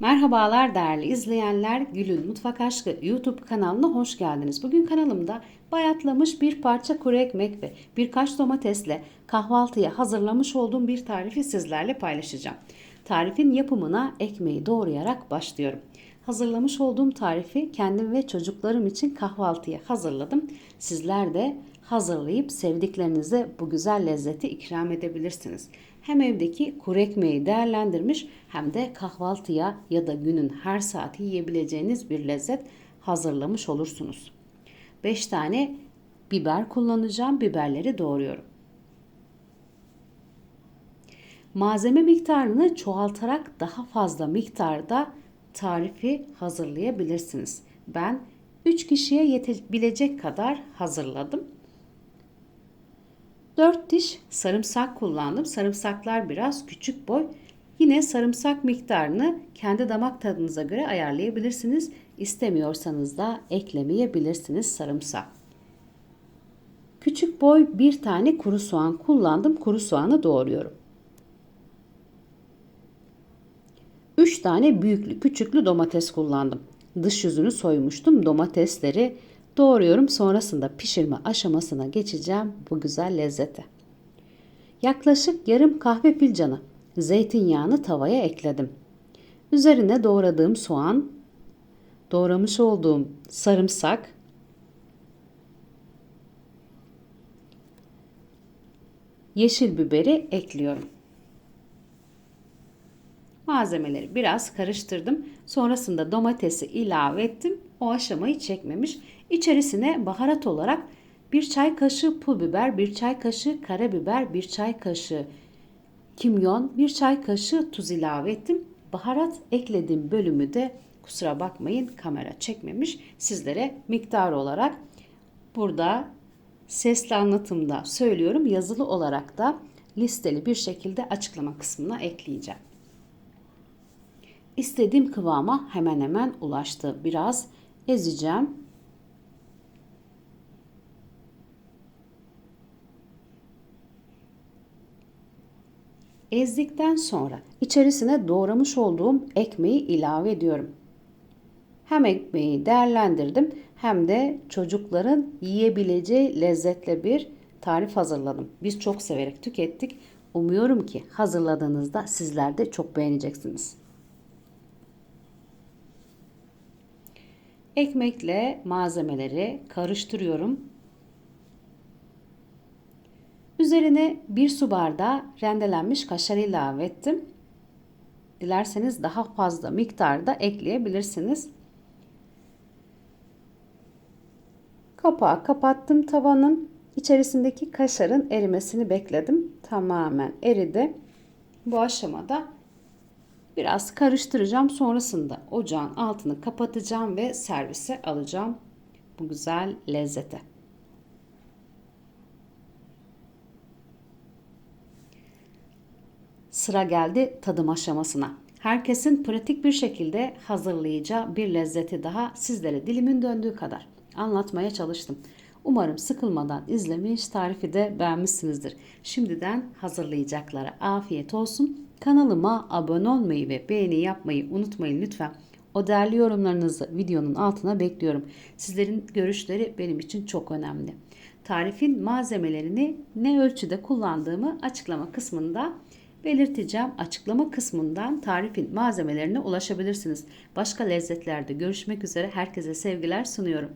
Merhabalar değerli izleyenler. Gül'ün Mutfak Aşkı YouTube kanalına hoş geldiniz. Bugün kanalımda bayatlamış bir parça kuru ekmek ve birkaç domatesle kahvaltıya hazırlamış olduğum bir tarifi sizlerle paylaşacağım. Tarifin yapımına ekmeği doğrayarak başlıyorum. Hazırlamış olduğum tarifi kendim ve çocuklarım için kahvaltıya hazırladım. Sizler de hazırlayıp sevdiklerinize bu güzel lezzeti ikram edebilirsiniz. Hem evdeki kuru ekmeği değerlendirmiş hem de kahvaltıya ya da günün her saati yiyebileceğiniz bir lezzet hazırlamış olursunuz. 5 tane biber kullanacağım. Biberleri doğruyorum. Malzeme miktarını çoğaltarak daha fazla miktarda tarifi hazırlayabilirsiniz. Ben 3 kişiye yetebilecek kadar hazırladım. 4 diş sarımsak kullandım. Sarımsaklar biraz küçük boy. Yine sarımsak miktarını kendi damak tadınıza göre ayarlayabilirsiniz. İstemiyorsanız da eklemeyebilirsiniz sarımsak. Küçük boy bir tane kuru soğan kullandım. Kuru soğanı doğruyorum. 3 tane büyüklü küçüklü domates kullandım. Dış yüzünü soymuştum. Domatesleri doğruyorum. Sonrasında pişirme aşamasına geçeceğim bu güzel lezzete. Yaklaşık yarım kahve fincanı zeytinyağını tavaya ekledim. Üzerine doğradığım soğan, doğramış olduğum sarımsak, yeşil biberi ekliyorum. Malzemeleri biraz karıştırdım. Sonrasında domatesi ilave ettim. O aşamayı çekmemiş. İçerisine baharat olarak bir çay kaşığı pul biber, bir çay kaşığı karabiber, bir çay kaşığı kimyon, bir çay kaşığı tuz ilave ettim. Baharat eklediğim bölümü de kusura bakmayın kamera çekmemiş. Sizlere miktar olarak burada sesli anlatımda söylüyorum. Yazılı olarak da listeli bir şekilde açıklama kısmına ekleyeceğim. İstediğim kıvama hemen hemen ulaştı. Biraz ezeceğim. Ezdikten sonra içerisine doğramış olduğum ekmeği ilave ediyorum. Hem ekmeği değerlendirdim hem de çocukların yiyebileceği lezzetle bir tarif hazırladım. Biz çok severek tükettik. Umuyorum ki hazırladığınızda sizler de çok beğeneceksiniz. Ekmekle malzemeleri karıştırıyorum. Üzerine bir su bardağı rendelenmiş kaşar ilave ettim. Dilerseniz daha fazla miktarda ekleyebilirsiniz. Kapağı kapattım tavanın. içerisindeki kaşarın erimesini bekledim. Tamamen eridi. Bu aşamada biraz karıştıracağım. Sonrasında ocağın altını kapatacağım ve servise alacağım bu güzel lezzete. Sıra geldi tadım aşamasına. Herkesin pratik bir şekilde hazırlayacağı bir lezzeti daha sizlere dilimin döndüğü kadar anlatmaya çalıştım. Umarım sıkılmadan izlemiş, tarifi de beğenmişsinizdir. Şimdiden hazırlayacaklara afiyet olsun. Kanalıma abone olmayı ve beğeni yapmayı unutmayın lütfen. O değerli yorumlarınızı videonun altına bekliyorum. Sizlerin görüşleri benim için çok önemli. Tarifin malzemelerini ne ölçüde kullandığımı açıklama kısmında belirteceğim. Açıklama kısmından tarifin malzemelerine ulaşabilirsiniz. Başka lezzetlerde görüşmek üzere herkese sevgiler sunuyorum.